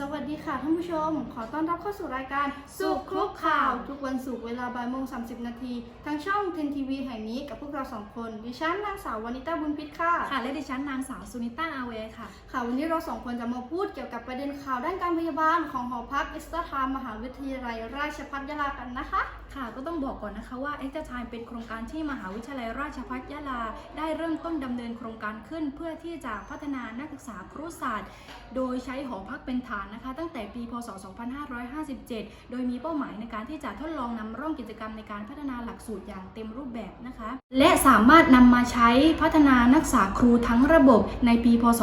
สวัสดีค่ะท่านผู้ชม ขอต้อนรับเข้าสู่รายการสุขคลุกข่าว ทุกวันศุกร์เวลาบ่ายโมงสานาทีทางช่องเทนทีวีแห่งนี้กับพวกเราสองคน ดิฉันนางสาววานิตาบุญพิษค่ะ ค่ะ และดิฉันนางสาวสุนิต้าอาเวค่ะ ค่ะ วันนี้เราสองคนจะมาพูดเกี่ยวกับประเด็นข่าวด้านการพยาบาลของหอพักเอสตาทามมหาวิทยาลัยราชภัฏยะลากันนะคะ ค่ะ ก็ต้องบอกก่อนนะคะว่า e x t r a Time เป็นโครงการที่มหาวิทยาลัยราชภัฏยะลา ได้เริ่มต้นดำเนินโครงการขึ้น เพื่อที่จะพัฒนานักศึกษาครุศาสตร์ โดยใช้หอพักเป็นฐานนะคะ ตั้งแต่ปีพศ 2557 โดยมีเป้าหมายในการที่จะทดลองนำร่องกิจกรรมในการพัฒนาหลักสูตรอย่างเต็มรูปแบบนะคะ และสามารถนำมาใช้พัฒนานักศึกษาครูทั้งระบบในปีพศ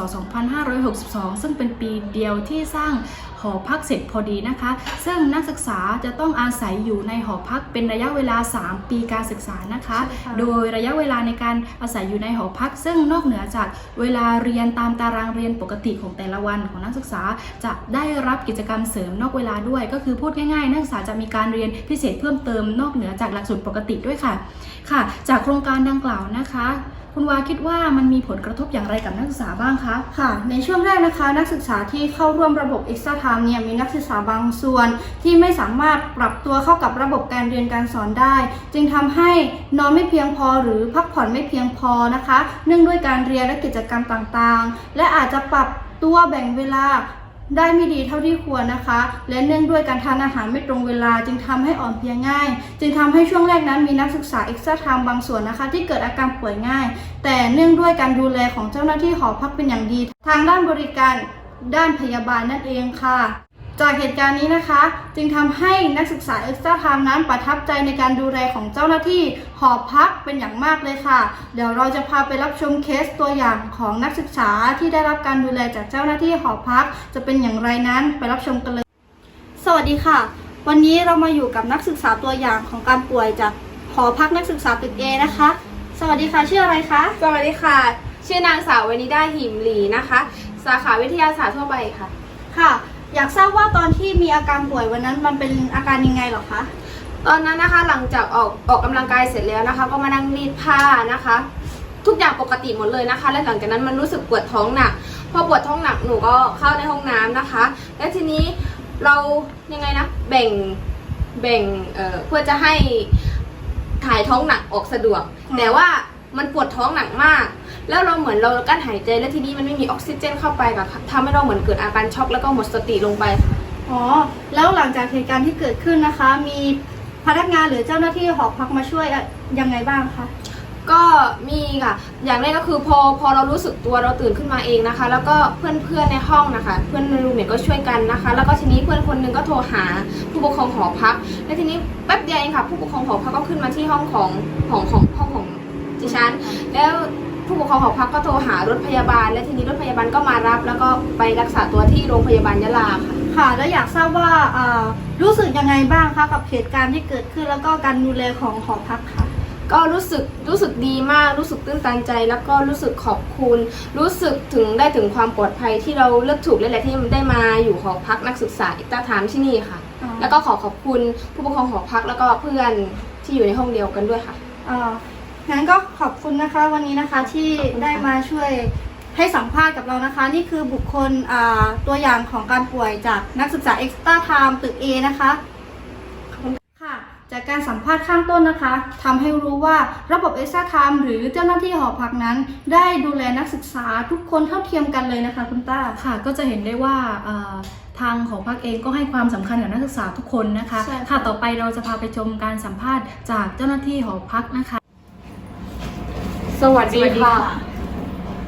2562 ซึ่งเป็นปีเดียวที่สร้าง หอพักเสร็จพอดีนะคะ ซึ่งนักศึกษาจะต้องอาศัยอยู่ในหอพักเป็นระยะเวลา 3 ปีการศึกษานะคะใช่ค่ะโดยระยะเวลาในการอาศัยอยู่ในหอพัก ซึ่งนอกเหนือจากเวลาเรียนตามตารางเรียนปกติของแต่ละวันของนักศึกษาจะได้รับกิจกรรมเสริมนอกเวลาด้วย ก็คือพูดง่ายๆ นักศึกษาจะมีการเรียนพิเศษเพิ่มเติมนอกเหนือจากหลักสูตรปกติด้วยค่ะค่ะ จากโครงการดังกล่าวนะคะ คุณวาคิดว่ามันมีผลกระทบอย่างไรกับนักศึกษาบ้างคะค่ะ ในช่วงแรกนะคะ นักศึกษาที่เข้าร่วมระบบ Extra Time เนี่ยมีนักศึกษาบางส่วน ที่ไม่สามารถปรับตัวเข้ากับระบบการเรียนการสอนได้ จึงทำให้นอนไม่เพียงพอหรือพักผ่อนไม่เพียงพอนะคะ เนื่องด้วยการเรียนและกิจกรรมต่างๆ และอาจจะปรับตัวแบ่งเวลา ได้ไม่ดีเท่าที่ควรนะคะ และเนื่องด้วยการทานอาหารไม่ตรงเวลา จึงทำให้อ่อนเพลียง่าย จึงทำให้ช่วงแรกนั้นมีนักศึกษาเอ็กซ์ตร้าไทม์บางส่วนนะคะ ที่เกิดอาการป่วยง่าย แต่เนื่องด้วยการดูแลของเจ้าหน้าที่หอพักเป็นอย่างดี ทางด้านบริการด้านพยาบาลนั่นเองค่ะ จากเหตุการณ์นี้นะคะ จึงทำให้นักศึกษาเอ็กซ์ตร้าไทม์นั้นประทับใจในการดูแลของเจ้าหน้าที่หอพักเป็นอย่างมากเลยค่ะ เดี๋ยวเราจะพาไปรับชมเคสตัวอย่างของนักศึกษาที่ได้รับการดูแลจากเจ้าหน้าที่หอพัก จะเป็นอย่างไรนั้นไปรับชมกันเลย สวัสดีค่ะ วันนี้เรามาอยู่กับนักศึกษาตัวอย่างของการป่วยจากหอพักนักศึกษาตึกเอนะคะ สวัสดีค่ะชื่ออะไรคะ สวัสดีค่ะ ชื่อนางสาววนิดาหิมหลีนะคะ สาขาวิทยาศาสตร์ทั่วไปค่ะ ค่ะ อยากทราบว่าตอนที่มีอาการป่วยวันนั้นมันเป็นอาการยังไงเหรอคะ ตอนนั้นนะคะหลังจากออกออกกำลังกายเสร็จแล้วนะคะ ก็มานั่งรีดผ้านะคะ ทุกอย่างปกติหมดเลยนะคะ และหลังจากนั้นมันรู้สึกปวดท้องหนักพอปวดท้องหนักหนูก็เข้าในห้องน้ำนะคะ และทีนี้เรายังไงนะแบ่งแบ่งเอ่อเพื่อจะให้ถ่ายท้องหนักออกสะดวกอืมแต่ว่า มันปวดท้องหนักมาก แล้วเราเหมือนเรากั้นหายใจและทีนี้มันไม่มีออกซิเจนเข้าไปค่ะทำให้เราเหมือนเกิดอาการช็อกแล้วก็หมดสติลงไปค่ะอ๋อ แล้วหลังจากเหตุการณ์ที่เกิดขึ้นนะคะ มีพนักงานหรือเจ้าหน้าที่หอพักมาช่วยอะยังไงบ้างคะ ก็มีค่ะ อย่างแรกก็คือพอพอเรารู้สึกตัวเราตื่นขึ้นมาเองนะคะ แล้วก็เพื่อนเพื่อนๆในห้องนะคะ เพื่อนในรูมเมทก็ช่วยกันนะคะ แล้วก็ทีนี้เพื่อนคนหนึงก็โทรหาผู้ปกครองหอพัก และทีนี้แป๊บเดียวเองค่ะ ผู้ปกครองหอพักก็ขึ้นมาที่ห้องของของของห้องของ ดิฉัน แล้วผู้ปกครองหอพักก็โทรหารถพยาบาล และทีนี้รถพยาบาลก็มารับ แล้วก็ไปรักษาตัวที่โรงพยาบาลยะลาค่ะ ค่ะ แล้วอยากทราบว่าอ่ารู้สึกยังไงบ้างคะกับเหตุการณ์ที่เกิดขึ้นแล้วก็การดูแลของหอพักค่ะ ก็รู้สึกรู้สึกดีมากรู้สึกตื้นตันใจ แล้วก็รู้สึกขอบคุณ รู้สึกถึงได้ถึงความปลอดภัยที่เราเลือกถูกและแหละที่ได้มาอยู่หอพักนักศึกษาอิตาถามที่นี่ค่ะ อ๋อ แล้วก็ขอขอบคุณผู้ปกครองหอพักแล้วก็เพื่อนที่อยู่ในห้องเดียวกันด้วยค่ะอ่า งั้นก็ขอบคุณนะคะวันนี้นะคะที่ขอบคุณค่ะได้มาช่วยให้สัมภาษณ์กับเรานะคะ นี่คือบุคคลอ่าตัวอย่างของการป่วยจากนักศึกษา Extra Time ตึก A นะคะค่ะ จากการสัมภาษณ์ข้างต้นนะคะทำให้รู้ว่าระบบ Extra Time หรือเจ้าหน้าที่หอพักนั้น ได้ดูแลนักศึกษาทุกคนเท่าเทียมกันเลยนะคะคุณต้าค่ะ ก็จะเห็นได้ว่าเอ่อทางหอพักเองก็ให้ความสำคัญกับนักศึกษาทุกคนนะคะใช่ค่ะค่ะต่อไปเราจะพาไปชมการสัมภาษณ์จากเจ้าหน้าที่หอพักนะคะ สวัสดีค่ะ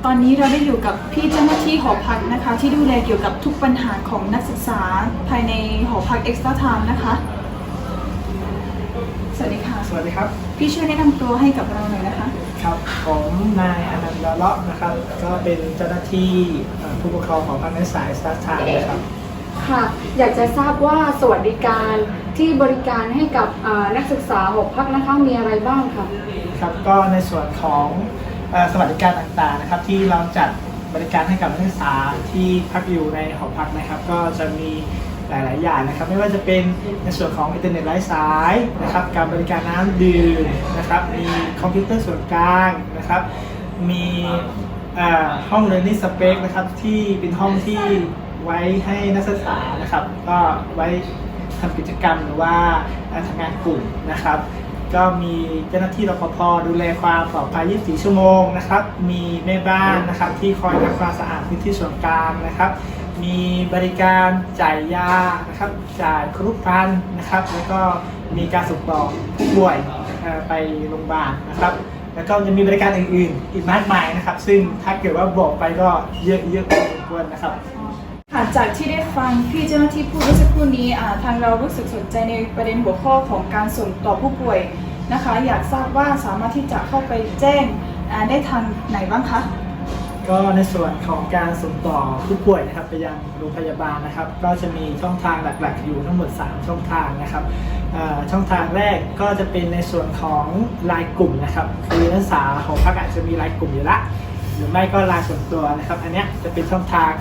ตอนนี้เราได้อยู่กับพี่เจ้าหน้าที่หอพักนะคะ ที่ดูแลเกี่ยวกับทุกปัญหาของนักศึกษาภายในหอพัก Extra Time นะคะ สวัสดีค่ะ สวัสดีครับ พี่ช่วยแนะนำตัวให้กับเราหน่อยนะคะ ครับ ผมนายอนันต์ดาเลาะนะครับ ก็เป็นเจ้าหน้าที่เอ่อผู้ปกครองของภาคนักศึกษาสตาร์ทามนะครับ ค่ะ อยากจะทราบว่าสวัสดิการ ที่บริการให้กับนักศึกษาหกพักนะคะมีอะไรบ้างคะครับก็ในส่วนของสวัสดิการต่างๆนะครับ ที่เราจัดบริการให้กับนักศึกษาที่พักอยู่ในหอพักนะครับ ก็จะมีหลาย ๆ อย่างนะครับ ไม่ว่าจะเป็นในส่วนของอินเทอร์เน็ตไร้สายนะครับ การบริการน้ำดื่มนะครับ มีคอมพิวเตอร์ส่วนกลางนะครับ มีห้อง learning space นะครับที่เป็นห้องที่ไว้ให้นักศึกษานะครับ ก็ไว้ ทำกิจกรรมหรือว่าทำงานกลุ่มนะครับ ก็มีเจ้าหน้าที่รปภดูแลความปลอดภัย 24 ชั่วโมงนะครับ มีแม่บ้านนะครับที่คอยทำความสะอาดพื้นที่ส่วนกลางนะครับ มีบริการจ่ายยานะครับจ่ายครุพันธ์นะครับ แล้วก็มีการส่งต่อผู้ป่วยไปโรงพยาบาลนะครับแล้วก็จะมีบริการอื่นๆ อีกมากมายนะครับ ซึ่งถ้าเกิดว่าบอกไปก็เยอะเยอะพอสมควรนะครับ ค่ะจากที่ได้ฟังพี่เจ้าหน้าที่พูดเมื่อสักครู่นี้ทางเรารู้สึกสนใจในประเด็นหัวข้อของการส่งต่อผู้ป่วยนะคะ อยากทราบว่าสามารถที่จะเข้าไปแจ้งได้ทางไหนบ้างคะก็ในส่วนของการส่งต่อผู้ป่วยนะครับไปยังโรงพยาบาลนะครับ ก็จะมีช่องทางหลัก ๆ อยู่ทั้งหมด 3 ช่องทางนะครับช่องทางแรกก็จะเป็นในส่วนของไลน์กลุ่มนะครับ คือนักศึกษาของพักอาจจะมีไลน์กลุ่มอยู่ละหรือไม่ก็ไลน์ส่วนตัวนะครับ อันนี้จะเป็นช่องทาง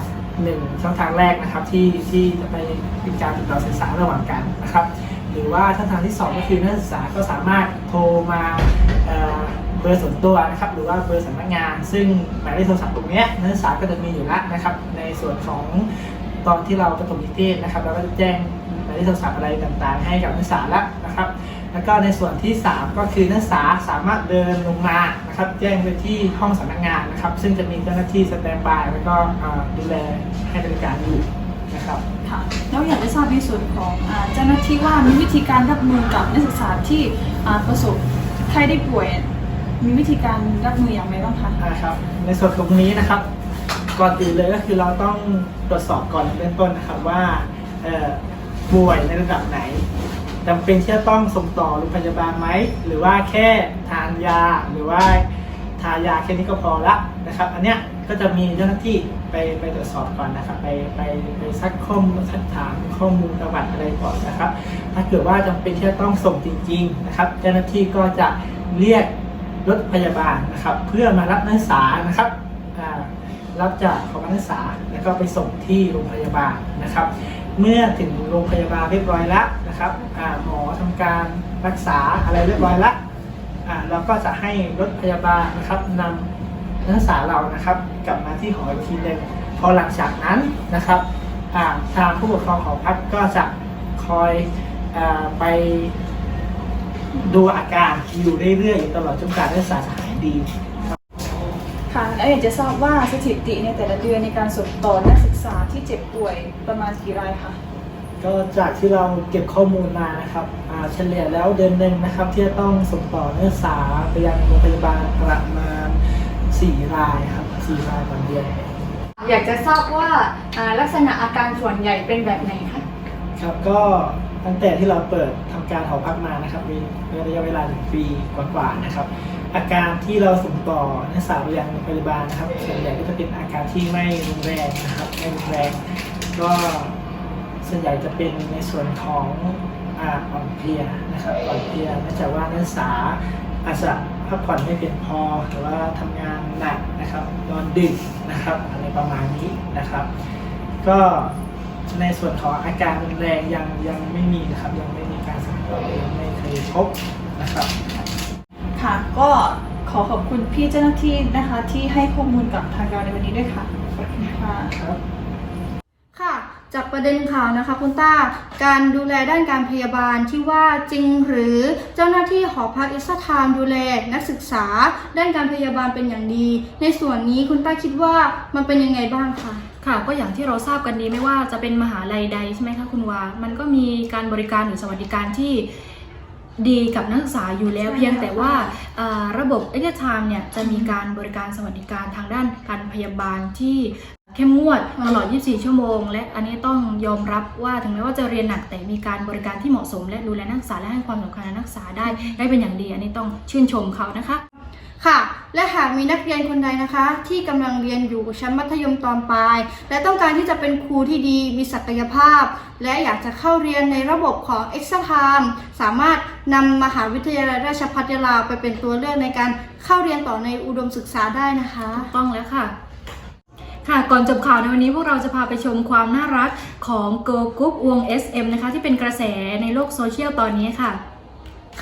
หนึ่งช่องทางแรกนะครับที่ที่จะไปเป็นการติดต่อสื่อสารระหว่างกันนะครับ หรือว่าช่องทางที่ 2 ก็คือนักศึกษาก็สามารถโทรมาเบอร์ส่วนตัวนะครับหรือว่าเบอร์สำนักงาน ซึ่งหมายเลขโทรศัพท์ตรงนี้นักศึกษาก็จะมีอยู่แล้วนะครับ ในส่วนของตอนที่เราประถมนิเทศนะครับเราก็จะแจ้งหมายเลขโทรศัพท์อะไรต่างๆ ให้กับนักศึกษาแล้วนะครับ แล้วก็ในส่วนที่ 3 ก็คือนักศึกษาสามารถเดินลงมานะครับแจ้งไปที่ห้องสำนักงานนะครับ ซึ่งจะมีเจ้าหน้าที่สแตนบายแล้วก็อ่าดูแลให้บริการอยู่นะครับค่ะแล้วอยากจะทราบในส่วนของอาเจ้าหน้าที่ว่ามีวิธีการรับมือกับนักศึกษาที่อ่าประสบไข้ได้ป่วย มีวิธีการรับมืออย่างไรบ้างคะนะครับ ในส่วนตรงนี้นะครับก่อนอื่นเลยก็คือเราต้องตรวจสอบก่อนในเบื้องต้นนะครับว่าเอ่อป่วยในระดับไหน จำเป็นที่จะต้องส่งต่อโรงพยาบาลไหม หรือว่าแค่ทานยาหรือว่าทายาแค่นี้ก็พอละนะครับ อันเนี้ยก็จะมีเจ้าหน้าที่ไปไปตรวจสอบก่อนนะครับ ไปไปไปซักข้อมูลสักถามข้อมูลประวัติอะไรก่อนนะครับ ถ้าเกิดว่าจำเป็นที่จะต้องส่งจริง ๆ นะครับ เจ้าหน้าที่ก็จะเรียกรถพยาบาลนะครับ เพื่อมารับนักศึกษานะครับรับจากของนักศึกษาแล้วก็ไปส่งที่โรงพยาบาลนะครับ เมื่อถึงโรงพยาบาลเรียบร้อยแล้วนะครับหมอทำการรักษาอะไรเรียบร้อยแล้วเราก็จะให้รถพยาบาลนะครับนำนักศึกษาเรานะครับกลับมาที่หออีกทีหนึ่งพอหลังจากนั้นนะครับทางผู้ปกครองของพักก็จะคอยอไปดูอาการอยู่เรื่อยๆอยู่ตลอดจนกว่านักษาหายดี ค่ะแล้วอยากจะทราบว่าสถิติในแต่ละเดือนในการส่งต่อนักศึกษาที่เจ็บป่วยประมาณกี่รายคะก็จากที่เราเก็บข้อมูลมานะครับอ่าเฉลี่ยแล้วเดือนหนึ่งนะครับ ที่จะต้องส่งต่อนักศึกษาไปยังโรงพยาบาลประมาณ4รายครับ4รายต่อเดือน อยากจะทราบว่าอ่าลักษณะอาการส่วนใหญ่เป็นแบบไหนคะครับก็ตั้งแต่ที่เราเปิดทำการหอพักมานะครับมีระยะเวลาหนึ่งปีกว่าๆนะครับ อาการที่เราส่งต่อนักศึกษาไปยังโรงพยาบาลนะครับส่วนใหญ่ก็จะเป็นอาการที่ไม่รุนแรงนะครับไม่รุนแรงก็ส่วนใหญ่จะเป็นในส่วนของอ่อ่อนเพลียนะครับอ่อนเพลียเนื่องจากว่านักศึกษาอาจจะพักผ่อนไม่เพียงพอหรือว่าทำงานหนักนะครับนอนดึกนะครับอะไรประมาณนี้นะครับ ก็ในส่วนของอาการรุนแรงยังยังไม่มีนะครับยังไม่มีการสังเกตยังไม่เคยพบนะครับ ค่ะ ก็ขอขอบคุณพี่เจ้าหน้าที่นะคะ ที่ให้ข้อมูลกับทางเราในวันนี้ด้วยค่ะ ขอบคุณค่ะครับค่ะ จากประเด็นข่าวนะคะคุณต้า การดูแลด้านการพยาบาลที่ว่าจริงหรือเจ้าหน้าที่หอพักอิสถามดูแลนักศึกษา ด้านการพยาบาลเป็นอย่างดี ในส่วนนี้คุณต้าคิดว่ามันเป็นยังไงบ้างคะ ค่ะก็อย่างที่เราทราบกันดีไม่ว่าจะเป็นมหาลัยใดใช่ไหมคะคุณวา มันก็มีการบริการหรือสวัสดิการที่ ดีกับนักศึกษาอยู่แล้วใช่เพียงแต่ค่ะว่าเอ่อระบบเอ็กซ์ไทม์เนี่ยจะมีการบริการสวัสดิการทางด้านการพยาบาลที่เข้มงวดตลอด 24 ชั่วโมง และอันนี้ต้องยอมรับว่าถึงแม้ว่าจะเรียนหนักแต่มีการบริการที่เหมาะสม และดูแลนักศึกษาและให้ความสำคัญกับนักศึกษาได้ได้เป็นอย่างดี อันนี้ต้องชื่นชมเขานะคะ ค่ะ และหากมีนักเรียนคนใดนะคะ ที่กำลังเรียนอยู่ชั้นมัธยมตอนปลาย และต้องการที่จะเป็นครูที่ดีมีศักยภาพ และอยากจะเข้าเรียนในระบบของ Extra Time สามารถนำมหาวิทยาลัยราชภัฏยาลาไปเป็นตัวเลือกในการเข้าเรียนต่อในอุดมศึกษาได้นะคะต้องแล้วค่ะค่ะก่อนจบข่าวในวันนี้พวกเราจะพาไปชมความน่ารักของ Girl Group วง SM นะคะที่เป็นกระแสในโลกโซเชียลตอนนี้ค่ะ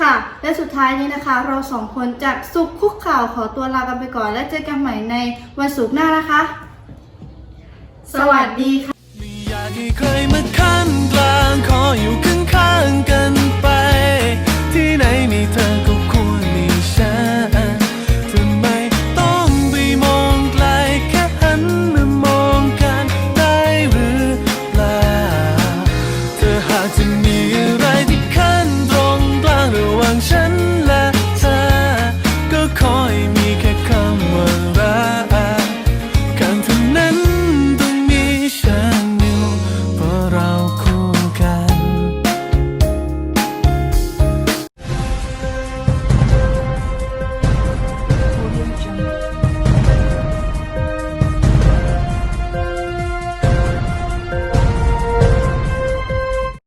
ค่ะ และสุดท้ายนี้นะคะ เราสองคนจากสุขคุกข่าวขอตัวลากันไปก่อน และเจอกันใหม่ในวันศุกร์หน้านะคะ สวัสดีค่ะ ไม่อยากให้ใครมาขั้นกลาง ขออยู่ข้างๆกัน